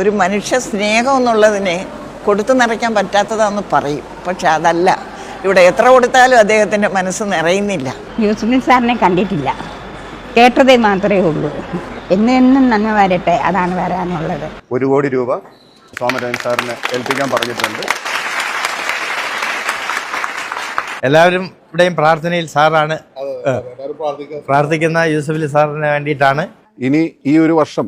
ഒരു മനുഷ്യ സ്നേഹം എന്നുള്ളതിനെ കൊടുത്തു നിറയ്ക്കാൻ പറ്റാത്തതാന്ന് പറയും. പക്ഷെ അതല്ല. ഇവിടെ എത്ര കൊടുത്താലും അദ്ദേഹത്തിന്റെ മനസ്സ് നിറയുന്നില്ല. യൂസുഫിൻ സാറിനെ കണ്ടിട്ടില്ല. കേട്ടതേ മാത്രമേ ഉള്ളൂ. എന്നും എന്നും നന്മ വരട്ടെ. അതാണ് വരാനുള്ളത്. ഒരു കോടി രൂപ സോമരാജൻ സാറിനെ ഏൽപ്പിക്കാൻ പറഞ്ഞിട്ടുണ്ട്. എല്ലാവരും ഇവിടെയും പ്രാർത്ഥനയിൽ സാറാണ് പ്രാർത്ഥിക്കുന്ന യൂസഫലി സാറിന് വേണ്ടിയിട്ടാണ്. ഇനി ഈ ഒരു വർഷം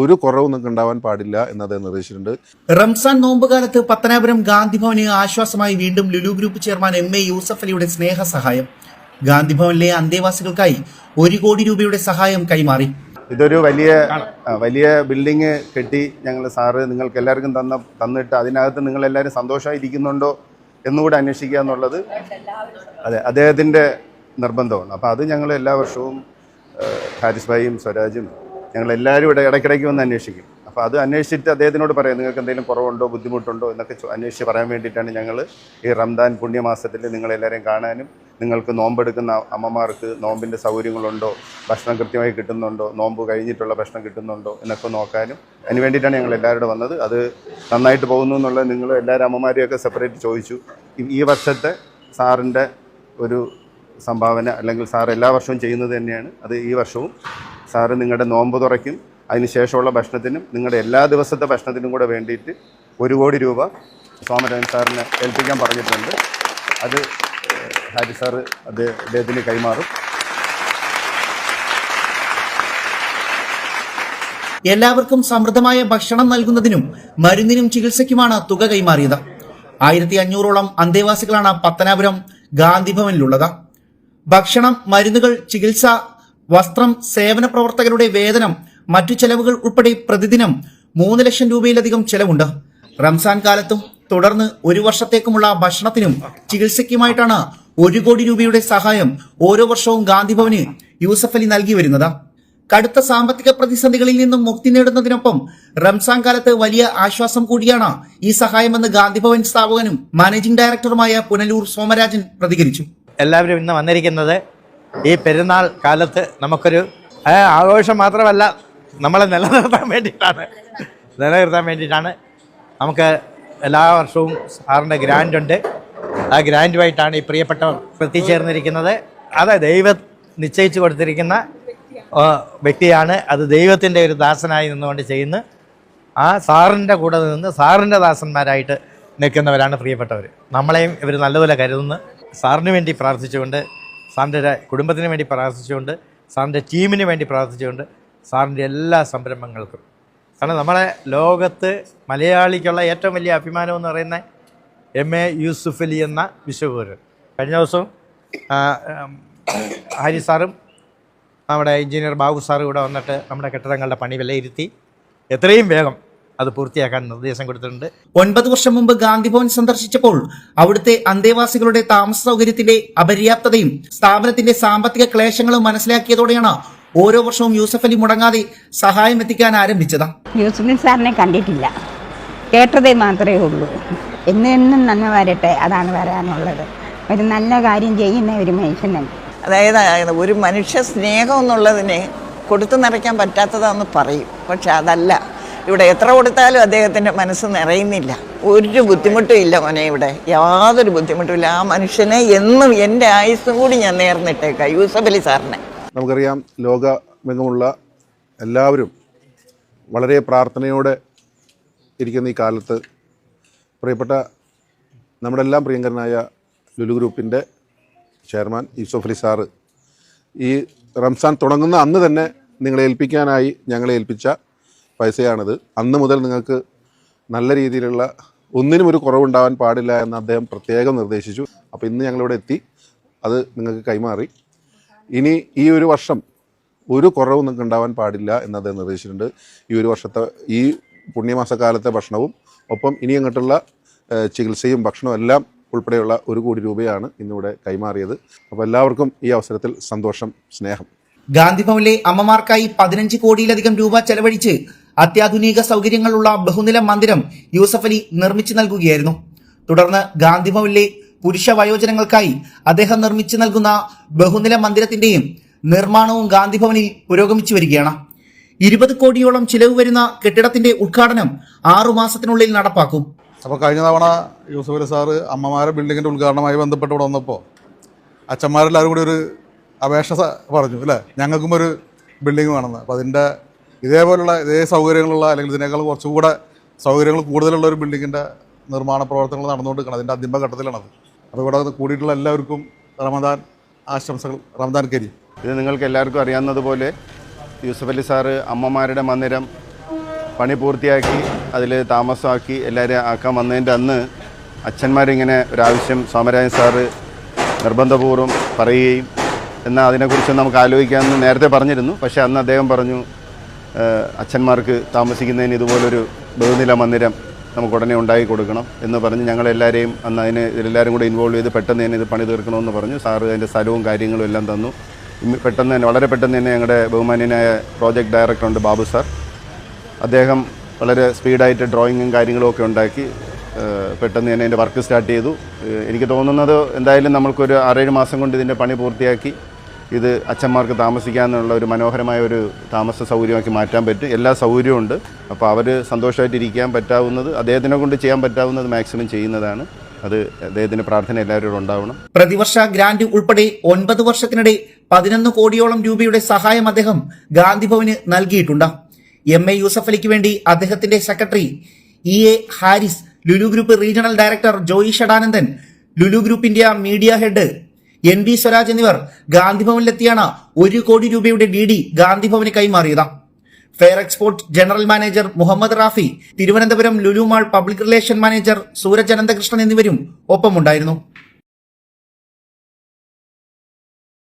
ഒരു കുറവും നിങ്ങൾക്ക് ഉണ്ടാവാൻ പാടില്ല എന്ന് അദ്ദേഹം നിർദ്ദേശിച്ചിട്ടുണ്ട്. റംസാൻ നോമ്പുകാലത്ത് പത്തനാപുരം ഗാന്ധിഭവന് ആശ്വാസമായി വീണ്ടും Lulu group chairman M A Yusuf അലിയുടെ സ്നേഹ സഹായം ഗാന്ധിഭവനിലെ അന്തേവാസികൾക്കായി ഒരു കോടി രൂപയുടെ സഹായം കൈമാറി. ഇതൊരു വലിയ വലിയ ബിൽഡിങ് കെട്ടി ഞങ്ങൾ സാറ് നിങ്ങൾക്ക് എല്ലാവർക്കും തന്ന തന്നിട്ട് അതിനകത്ത് നിങ്ങൾ എല്ലാവരും സന്തോഷമായിരിക്കുന്നുണ്ടോ എന്നുകൂടെ അന്വേഷിക്കുക എന്നുള്ളത് അതെ അദ്ദേഹത്തിന്റെ നിർബന്ധമാണ്. അപ്പോൾ അത് ഞങ്ങൾ എല്ലാ വർഷവും ഹാരിസ്ബായും ഹാരിസ് ഭായിയും സ്വരാജും ഞങ്ങൾ എല്ലാവരും ഇവിടെ ഇടയ്ക്കിടയ്ക്ക് വന്ന് അന്വേഷിക്കും. അപ്പോൾ അത് അന്വേഷിച്ചിട്ട് അദ്ദേഹത്തിനോട് പറയാം നിങ്ങൾക്ക് എന്തെങ്കിലും കുറവുണ്ടോ ബുദ്ധിമുട്ടുണ്ടോ? എന്നൊക്കെ അന്വേഷിച്ച് പറയാൻ വേണ്ടിയിട്ടാണ് ഞങ്ങൾ ഈ റംദാൻ പുണ്യമാസത്തിൽ നിങ്ങളെല്ലാവരെയും കാണാനും നിങ്ങൾക്ക് നോമ്പെടുക്കുന്ന അമ്മമാർക്ക് നോമ്പിന്റെ സൗകര്യങ്ങളുണ്ടോ ഭക്ഷണം കൃത്യമായി കിട്ടുന്നുണ്ടോ നോമ്പ് കഴിഞ്ഞിട്ടുള്ള ഭക്ഷണം കിട്ടുന്നുണ്ടോ എന്നൊക്കെ നോക്കാനും അതിന് വേണ്ടിയിട്ടാണ് ഞങ്ങൾ എല്ലാവരും വന്നത്. അത് നന്നായിട്ട് പോകുന്നു എന്നുള്ളത് നിങ്ങൾ എല്ലാവരും അമ്മമാരെയൊക്കെ സെപ്പറേറ്റ് ചോദിച്ചു. ഈ വർഷത്തെ സാറിന്റെ ഒരു സംഭാവന അല്ലെങ്കിൽ സാർ എല്ലാ വർഷവും ചെയ്യുന്നത് തന്നെയാണ്. അത് ഈ വർഷവും സാറ് നിങ്ങളുടെ നോമ്പ് തുറയ്ക്കും അതിനുശേഷമുള്ള ഭക്ഷണത്തിനും നിങ്ങളുടെ എല്ലാ ദിവസത്തെ ഭക്ഷണത്തിനും കൂടെ വേണ്ടിയിട്ട് ഒരു കോടി രൂപ സോമരാജൻ സാറിനെ ഏൽപ്പിക്കാൻ പറഞ്ഞിട്ടുണ്ട്. അത് ഹാരി സാറ് അത് അദ്ദേഹത്തിന് കൈമാറും. എല്ലാവർക്കും സമൃദ്ധമായ ഭക്ഷണം നൽകുന്നതിനും മരുന്നിനും ചികിത്സയ്ക്കുമാണ് തുക കൈമാറിയത്. ആയിരത്തി അഞ്ഞൂറോളം അന്തേവാസികളാണ് പത്തനാപുരം ഗാന്ധിഭവനിലുള്ളത്. ഭക്ഷണം മരുന്നുകൾ ചികിത്സ വസ്ത്രം സേവന പ്രവർത്തകരുടെ വേതനം മറ്റു ചെലവുകൾ ഉൾപ്പെടെ പ്രതിദിനം മൂന്ന് ലക്ഷം രൂപയിലധികം ചെലവുണ്ട്. റംസാൻ കാലത്തും തുടർന്ന് ഒരു വർഷത്തേക്കുമുള്ള ഭക്ഷണത്തിനും ചികിത്സയ്ക്കുമായിട്ടാണ് ഒരു കോടി രൂപയുടെ സഹായം ഓരോ വർഷവും ഗാന്ധിഭവന് യൂസഫ് അലി നൽകി വരുന്നത്. കടുത്ത സാമ്പത്തിക പ്രതിസന്ധികളിൽ നിന്നും മുക്തി നേടുന്നതിനൊപ്പം റംസാൻ കാലത്ത് വലിയ ആശ്വാസം കൂടിയാണ് ഈ സഹായമെന്ന് ഗാന്ധിഭവൻ സ്ഥാപകനും മാനേജിംഗ് ഡയറക്ടറുമായ പുനലൂർ സോമരാജൻ പ്രതികരിച്ചു. എല്ലാവരും ഇന്ന് വന്നിരിക്കുന്നത് ഈ പെരുന്നാൾ കാലത്ത് നമുക്കൊരു ആഘോഷം മാത്രമല്ല നമ്മളെ നിലനിർത്താൻ വേണ്ടിയിട്ടാണ്. നിലനിർത്താൻ വേണ്ടിയിട്ടാണ്. നമുക്ക് എല്ലാ വർഷവും സാറിന്റെ ഗ്രാൻഡ് ഉണ്ട്. ആ ഗ്രാൻഡുമായിട്ടാണ് ഈ പ്രിയപ്പെട്ടവർ എത്തിച്ചേർന്നിരിക്കുന്നത് അത് ദൈവം നിശ്ചയിച്ചു കൊടുത്തിരിക്കുന്ന വ്യക്തിയാണ്. അത് ദൈവത്തിന്റെ ഒരു ദാസനായി നിന്നുകൊണ്ട് ചെയ്യുന്നു. ആ സാറിന്റെ കൂടെ നിന്ന് സാറിന്റെ ദാസന്മാരായിട്ട് നിൽക്കുന്നവരാണ് പ്രിയപ്പെട്ടവർ നമ്മളെയും ഇവർ നല്ലപോലെ കരുതുന്നു. സാറിന് വേണ്ടി പ്രാർത്ഥിച്ചുകൊണ്ട് സാറിന്റെ കുടുംബത്തിന് വേണ്ടി പ്രാർത്ഥിച്ചുകൊണ്ട് സാറിന്റെ ടീമിന് വേണ്ടി പ്രാർത്ഥിച്ചുകൊണ്ട് സാറിന്റെ എല്ലാ സംരംഭങ്ങൾക്കും. കാരണം നമ്മളെ ലോകത്ത് മലയാളിക്കുള്ള ഏറ്റവും വലിയ അഭിമാനം എന്ന് പറയുന്ന എം എ യൂസുഫ് അലി എന്ന വിശ്വപൂരൻ കഴിഞ്ഞ ദിവസവും ഹരി സാറും നമ്മുടെ എഞ്ചിനീയർ ബാബു സാറും ഇവിടെ വന്നിട്ട് നമ്മുടെ കെട്ടിടങ്ങളുടെ പണി വിലയിരുത്തി. എത്രയും വേഗം അത് പൂർത്തിയാക്കാൻ നിർദ്ദേശം കൊടുത്തിട്ടുണ്ട്. ഒൻപത് വർഷം മുമ്പ് ഗാന്ധിഭവൻ സന്ദർശിച്ചപ്പോൾ അവിടുത്തെ അന്തേവാസികളുടെ താമസ സൗകര്യത്തിന്റെ അപര്യാപ്തതയും സ്ഥാപനത്തിന്റെ സാമ്പത്തിക ക്ലേശങ്ങളും മനസ്സിലാക്കിയതോടെയാണ് ഓരോ വർഷവും യൂസഫ് അലി മുടങ്ങാതെ സഹായം എത്തിക്കാൻ ആരംഭിച്ചത്. യൂസുഫിൻ സാറിനെ കണ്ടിട്ടില്ല. കേട്ടതേ മാത്രമേ ഉള്ളൂ. എന്നും എന്നും നന്മ വരട്ടെ അതാണ് വരാനുള്ളത്. ഒരു നല്ല കാര്യം ചെയ്യുന്ന ഒരു മനുഷ്യനാണ് അതായത് ഒരു മനുഷ്യ സ്നേഹം എന്നുള്ളതിനെ കൊടുത്തു നിറയ്ക്കാൻ പറ്റാത്തതാന്ന് പറയും. പക്ഷെ അതല്ല. ഇവിടെ എത്ര കൊടുത്താലും അദ്ദേഹത്തിന്റെ മനസ്സ് നിറയുന്നില്ല. ഒരു ബുദ്ധിമുട്ടും ഇല്ല മോനെ ഇവിടെ. യാതൊരു ബുദ്ധിമുട്ടും ഇല്ല. ആ മനുഷ്യനെ എന്നും എന്റെ ആയുസ്സും കൂടി ഞാൻ നേർന്നിട്ടേക്കാം യൂസഫ് അലി സാറിനെ. നമുക്കറിയാം ലോകമെങ്ങുമുള്ള എല്ലാവരും വളരെ പ്രാർത്ഥനയോടെ ഇരിക്കുന്ന ഈ കാലത്ത് പ്രിയപ്പെട്ട നമ്മുടെ എല്ലാം പ്രിയങ്കരനായ ലുലു ഗ്രൂപ്പിന്റെ ചെയർമാൻ യൂസഫ് അലി സാറ് ഈ റംസാൻ തുടങ്ങുന്ന അന്ന് തന്നെ നിങ്ങളെ ഏൽപ്പിക്കാനായി ഞങ്ങളെ ഏൽപ്പിച്ച പൈസയാണിത്. അന്ന് മുതൽ നിങ്ങൾക്ക് നല്ല രീതിയിലുള്ള ഒന്നിനും ഒരു കുറവുണ്ടാവാൻ പാടില്ല എന്ന് അദ്ദേഹം പ്രത്യേകം നിർദ്ദേശിച്ചു. അപ്പോൾ ഇന്ന് ഞങ്ങളിവിടെ എത്തി. അത് നിങ്ങൾക്ക് കൈമാറി. ഇനി ഈ ഒരു വർഷം ഒരു കുറവും നിങ്ങൾക്ക് ഉണ്ടാവാൻ പാടില്ല എന്ന് അദ്ദേഹം നിർദ്ദേശിച്ചിട്ടുണ്ട്. ഈ ഒരു വർഷത്തെ ഈ പുണ്യമാസക്കാലത്തെ ഭക്ഷണവും ഒപ്പം ഇനി അങ്ങോട്ടുള്ള ചികിത്സയും ഭക്ഷണവും എല്ലാം ഉൾപ്പെടെയുള്ള ഒരു കോടി രൂപയാണ് ഇന്നിവിടെ കൈമാറിയത്. അപ്പോൾ എല്ലാവർക്കും ഈ അവസരത്തിൽ സന്തോഷം സ്നേഹം. ഗാന്ധിഭവനിലെ അമ്മമാർക്കായി പതിനഞ്ച് കോടിയിലധികം രൂപ ചെലവഴിച്ച് അത്യാധുനിക സൗകര്യങ്ങളുള്ള ബഹുനില മന്ദിരം യൂസഫ് അലി നിർമ്മിച്ചു നൽകുകയായിരുന്നു. തുടർന്ന് ഗാന്ധിഭവനിലെ പുരുഷ വയോജനങ്ങൾക്കായി അദ്ദേഹം നിർമ്മിച്ചു നൽകുന്ന ബഹുനില മന്ദിരത്തിന്റെയും നിർമ്മാണവും ഗാന്ധിഭവനിൽ പുരോഗമിച്ചു വരികയാണ്. ഇരുപത് കോടിയോളം ചിലവ് വരുന്ന കെട്ടിടത്തിന്റെ ഉദ്ഘാടനം ആറു മാസത്തിനുള്ളിൽ നടപ്പാക്കും. അപ്പോൾ കഴിഞ്ഞ തവണ യൂസഫ് അലി സാറ് അമ്മമാരെ ബിൽഡിങ്ങിന്റെ ഉദ്ഘാടനമായി ബന്ധപ്പെട്ട് ഇവിടെ വന്നപ്പോൾ അച്ഛന്മാരെല്ലാവരും കൂടി ഒരു അപേക്ഷ പറഞ്ഞു അല്ലേ? ഞങ്ങൾക്കും ഒരു ബിൽഡിംഗ് വേണമെന്ന്. അപ്പോൾ അതിന്റെ ഇതേപോലുള്ള ഇതേ സൗകര്യങ്ങളുള്ള അല്ലെങ്കിൽ ഇതിനേക്കാൾ കുറച്ചുകൂടെ സൗകര്യങ്ങൾ കൂടുതലുള്ള ഒരു ബിൽഡിങ്ങിന്റെ നിർമ്മാണ പ്രവർത്തനങ്ങൾ നടന്നുകൊണ്ടിരിക്കണം അതിന്റെ അന്തിമഘട്ടത്തിലാണത്. അപ്പോൾ ഇവിടെ കൂടിയിട്ടുള്ള എല്ലാവർക്കും റമദാൻ ആശംസകൾ. റമദാൻ കരി. ഇത് നിങ്ങൾക്ക് എല്ലാവർക്കും അറിയാവുന്നതുപോലെ യൂസഫ് അലി സാറ് അമ്മമാരുടെ മന്ദിരം പണി പൂർത്തിയാക്കി അതിൽ താമസമാക്കി എല്ലാവരെയും ആക്കാൻ വന്നതിന്റെ അന്ന് അച്ഛന്മാരിങ്ങനെ ഒരാവശ്യം സോമരാജൻ സാറ് നിർബന്ധപൂർവം പറയുകയും എന്നാൽ അതിനെക്കുറിച്ച് നമുക്ക് ആലോചിക്കാമെന്ന് നേരത്തെ പറഞ്ഞിരുന്നു. പക്ഷേ അന്ന് അദ്ദേഹം പറഞ്ഞു "ഏഹ്, അച്ഛന്മാർക്ക് താമസിക്കുന്നതിന് ഇതുപോലൊരു ബഹുനില മന്ദിരം നമുക്ക് ഉടനെ ഉണ്ടാക്കി കൊടുക്കണം എന്ന് പറഞ്ഞ് ഞങ്ങളെല്ലാവരെയും അന്ന് അതിന് ഇതിലെല്ലാവരും കൂടെ ഇൻവോൾവ് ചെയ്ത് പെട്ടെന്ന് തന്നെ ഇത് പണി തീർക്കണമെന്ന് പറഞ്ഞു. സാറ് അതിന്റെ സ്ഥലവും കാര്യങ്ങളും എല്ലാം തന്നു. പെട്ടെന്ന് തന്നെ വളരെ പെട്ടെന്ന് തന്നെ ഞങ്ങളുടെ ബഹുമാന്യനായ പ്രോജക്റ്റ് ഡയറക്ടറുണ്ട് ബാബു സാർ. അദ്ദേഹം വളരെ സ്പീഡായിട്ട് ഡ്രോയിങ്ങും കാര്യങ്ങളും ഒക്കെ ഉണ്ടാക്കി പെട്ടെന്ന് തന്നെ അതിന്റെ വർക്ക് സ്റ്റാർട്ട് ചെയ്തു. എനിക്ക് തോന്നുന്നത് എന്തായാലും നമ്മൾക്കൊരു ആറേഴ് മാസം കൊണ്ട് ഇതിന്റെ പണി പൂർത്തിയാക്കി. ഇത് അച്ഛന്മാർക്ക് താമസിക്കാനുള്ള ഒരു മനോഹരമായ ഒരു താമസ സൗകര്യമാക്കി മാറ്റാൻ പറ്റും. എല്ലാ സൗകര്യവും ഉണ്ട്. അപ്പോൾ അവർ സന്തോഷമായിട്ടിരിക്കാൻ പറ്റാവുന്നത് അദ്ദേഹത്തിനെ കൊണ്ട് ചെയ്യാൻ പറ്റാവുന്നത് മാക്സിമം ചെയ്യുന്നതാണ്. അത് അദ്ദേഹത്തിന്റെ പ്രാർത്ഥന എല്ലാവരോടും ഉണ്ടാവണം. പ്രതിവർഷ ഗ്രാന്റ് ഉൾപ്പെടെ ഒൻപത് വർഷത്തിനിടെ പതിനൊന്ന് കോടിയോളം രൂപയുടെ സഹായം അദ്ദേഹം ഗാന്ധിഭവന് നൽകിയിട്ടുണ്ട്. എം എ യൂസഫ് അലിക്ക് വേണ്ടി അദ്ദേഹത്തിന്റെ secretary E A Haris Lulu group regional director Joy Shadanandan Lulu group India media head N V Swaraj എന്നിവർ ഗാന്ധിഭവനിലെത്തിയാണ് ഒരു കോടി രൂപയുടെ ഡി ഡി ഗാന്ധിഭവന് കൈമാറിയത്. Fair export general manager Muhammad Rafi Thiruvananthapuram Lulu Mall public relation manager Suraj Ananthakrishnan എന്നിവരും ഒപ്പമുണ്ടായിരുന്നു.